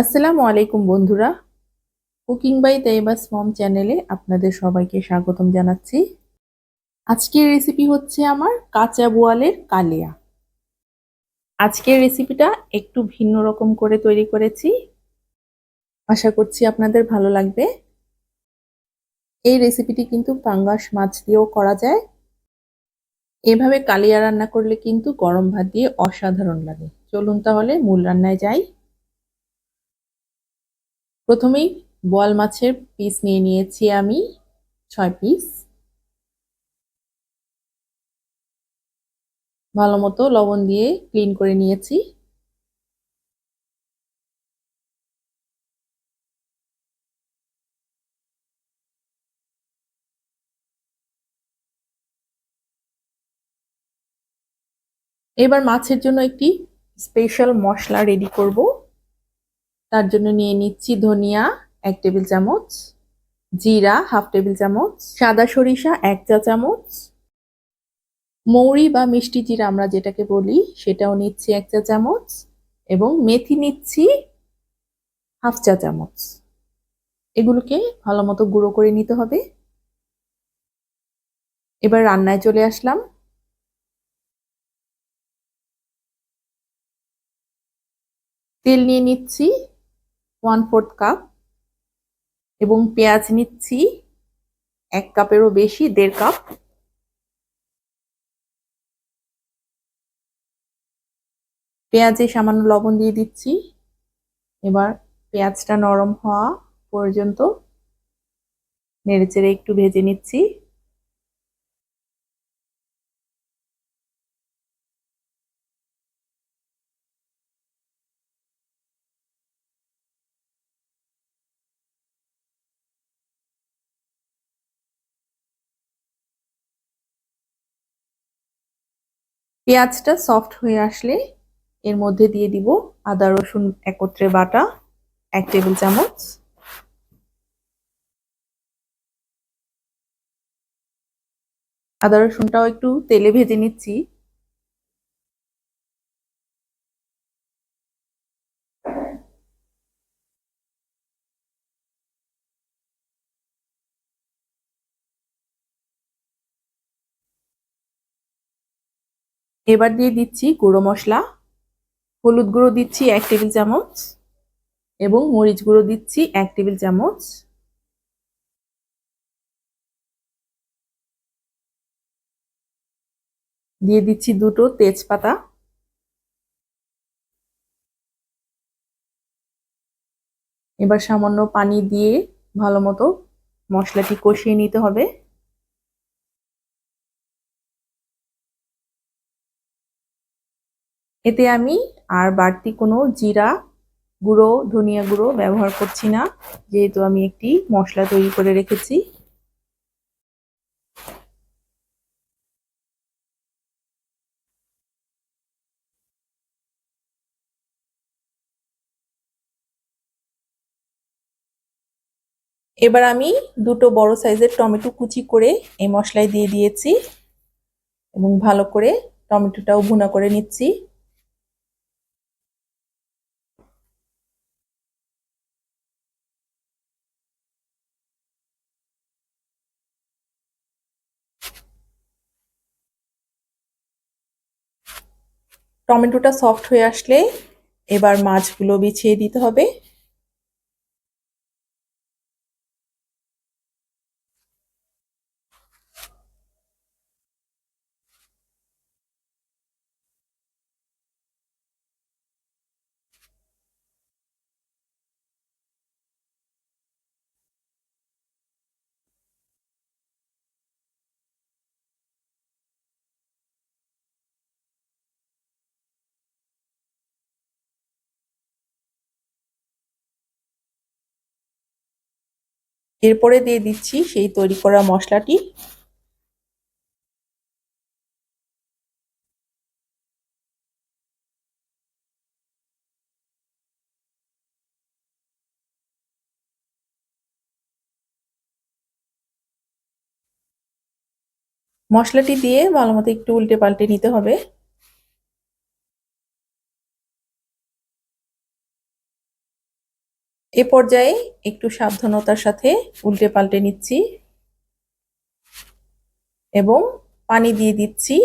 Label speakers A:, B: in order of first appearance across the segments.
A: আসসালামু আলাইকুম বন্ধুরা। কুকিং বাই তাইবাস মম চ্যানেলে আপনাদের সবাইকে স্বাগতম জানাচ্ছি। আজকের রেসিপি হচ্ছে আমার কাঁচা বোয়ালের কালিয়া। আজকের রেসিপিটা একটু ভিন্ন রকম করে তৈরি করেছি। আশা করছি আপনাদের ভালো লাগবে। এই রেসিপিটি কিন্তু পাঙ্গাস মাছ দিয়েও করা যায়। এভাবে কালিয়া রান্না করলে কিন্তু গরম ভাত দিয়ে অসাধারণ লাগে। চলুন তাহলে মূল রান্নায় যাই। প্রথমেই বোয়াল মাছের পিস নিয়ে নিয়েছি আমি, ছয় পিস ভালো মতো লবণ দিয়ে ক্লিন করে নিয়েছি। এবার মাছের জন্য একটি স্পেশাল মশলা রেডি করব। তার জন্য নিয়ে নিচ্ছি ধনিয়া, এক টেবিল চামচ, জিরা, হাফ টেবিল চামচ, সাদা সরিষা, এক চা চামচ, মৌরি বা মিষ্টি জিরা আমরা যেটাকে বলি সেটাও নিচ্ছি এক চা চামচ এবং মেথি নিচ্ছি হাফ চা চামচ। এগুলোকে ভালো মতো গুঁড়ো করে নিতে হবে। এবার রান্নায় চলে আসলাম। তেল নিয়ে নিচ্ছি। ওয়ান ফোর্থ কাপ এবং পেঁয়াজ নিচ্ছি। এক কাপেরও বেশি, দেড় কাপ। পেঁয়াজে সামান্য লবণ দিয়ে দিচ্ছি। এবার পেঁয়াজটা নরম হওয়া পর্যন্ত নেড়েচেড়ে একটু ভেজে নিচ্ছি। পেঁয়াজটা সফট হয়ে আসলে এর মধ্যে দিয়ে দিব আদা, রসুন একত্রে বাটা, এক টেবিল চামচ। আদা, রসুনটাও একটু তেলে ভেজে নিচ্ছি। এবার দিয়ে দিচ্ছি গুঁড়ো মশলা, হলুদ গুঁড়ো দিচ্ছি এক টেবিল চামচ এবং মরিচ গুঁড়ো দিচ্ছি এক টেবিল চামচ। দিয়ে দিচ্ছি দুটো তেজপাতা। এবার সামান্য পানি দিয়ে ভালো মতো মশলাটি কষিয়ে নিতে হবে। এতে আমি আর বাড়তি কোনো জিরা গুঁড়ো, ধনিয়া গুঁড়ো ব্যবহার করছি না। যেহেতু আমি একটি মশলা তৈরি করে রেখেছি। এবার আমি দুটো বড় সাইজের টমেটো কুচি করে এই মশলায় দিয়ে দিয়েছি এবং ভালো করে টমেটোটাও ভুনা করে নিচ্ছি। টমেটোটা সফট হয়ে আসলে এবার মাছগুলো বিছিয়ে দিতে হবে। এরপরে দিয়ে দিচ্ছি সেই তৈরি করা মশলাটি। মশলাটি দিয়ে ভালো মতো একটু উল্টে পাল্টে নিতে হবে। এ পর্যায়ে একটু সাবধানতার সাথে উল্টে পাল্টে নিচ্ছি এবং পানি দিয়ে দিচ্ছি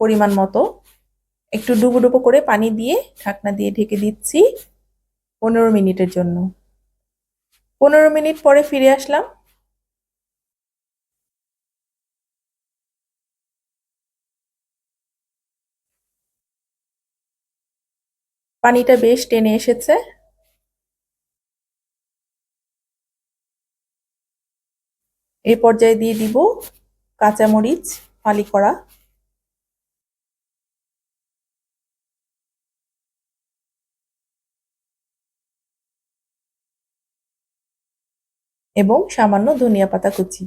A: পরিমাণ মতো। একটু ডুবো ডুবো করে পানি দিয়ে ঢাকনা দিয়ে ঢেকে দিচ্ছি পনেরো মিনিটের জন্য। পনেরো মিনিট পরে ফিরে আসলাম। পানিটা বেশ টেনে এসেছে। এই পর্যায়ে দিয়ে দিব কাঁচামরিচ ফালি করা। এবং সামান্য ধনিয়া পাতা কুচি।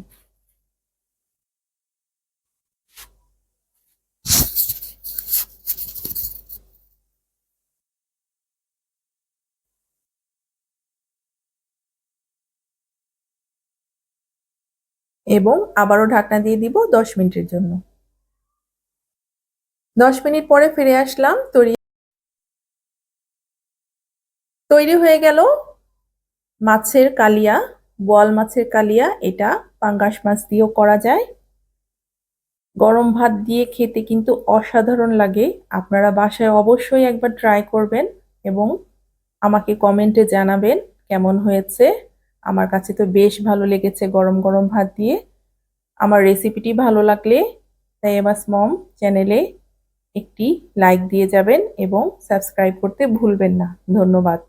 A: এবং আবারও ঢাকনা দিয়ে দিব দশ মিনিটের জন্য। দশ মিনিট পরে ফিরে আসলাম, তৈরি তৈরি হয়ে গেল মাছের কালিয়া, বোয়াল মাছের কালিয়া। এটা পাঙ্গাস মাছ দিয়েও করা যায়। গরম ভাত দিয়ে খেতে কিন্তু অসাধারণ লাগে। আপনারা বাসায় অবশ্যই একবার ট্রাই করবেন এবং আমাকে কমেন্টে জানাবেন কেমন হয়েছে। আমার কাছে তো বেশ ভালো লেগেছে গরম গরম ভাত দিয়ে। আমার রেসিপিটি ভালো লাগলে তাই এবার মম চ্যানেলে একটি লাইক দিয়ে যাবেন এবং সাবস্ক্রাইব করতে ভুলবেন না। ধন্যবাদ।